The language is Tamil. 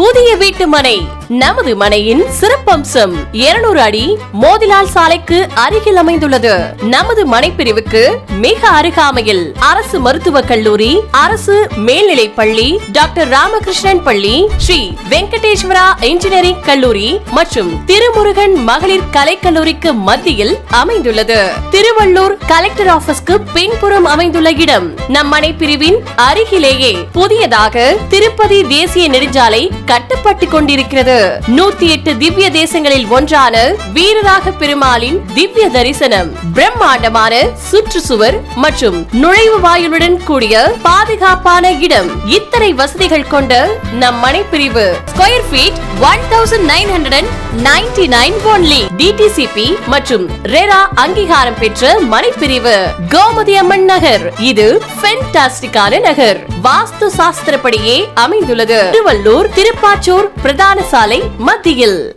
புதிய வீட்டு மனை. நமது மனையின் சிறப்பம்சம் 200 அடி மோதிலால் சாலைக்கு அருகில் அமைந்துள்ளது. நமது மனை பிரிவுக்கு மிக அருகாமையில் அரசு மருத்துவக் கல்லூரி அரசு மேல்நிலைப் பள்ளி டாக்டர் ராமகிருஷ்ணன் பள்ளி ஸ்ரீ வெங்கடேஸ்வரா இன்ஜினியரிங் கல்லூரி மற்றும் திருமுருகன் மகளிர் கலைக்கல்லூரிக்கு மத்தியில் அமைந்துள்ளது. திருவள்ளூர் கலெக்டர் ஆபீஸ்க்கு பின்புறம் அமைந்துள்ள இடம். நம் மனை பிரிவின் அருகிலேயே புதியதாக திருப்பதி தேசிய நெடுஞ்சாலை கட்டப்பட்டு கொண்டிருக்கிறது. நூத்தி எட்டு திவ்ய தேசங்களில் ஒன்றான வீரராக பெருமாளின் திவ்ய தரிசனம் பிரம்மாண்டமான சுற்றுச்சுவர் மற்றும் நுழைவு வாயிலுடன் கூடிய பாதுகாப்பான இடம். இத்தனை வசதிகள் கொண்ட நம் மனை பிரிவு square feet one thousand nine hundred ninety nine only DTCP மற்றும் ரெரா அங்கீகாரம் பெற்ற மனைப்பிரிவு கோமதி அம்மன் நகர். இது ஃபென்டாஸ்டிக்கான நகர். வாஸ்து சாஸ்திரப்படியே அமைந்துள்ளது. திருவள்ளூர் திருப்பாச்சூர் பிரதான சாலை மத்தியில்.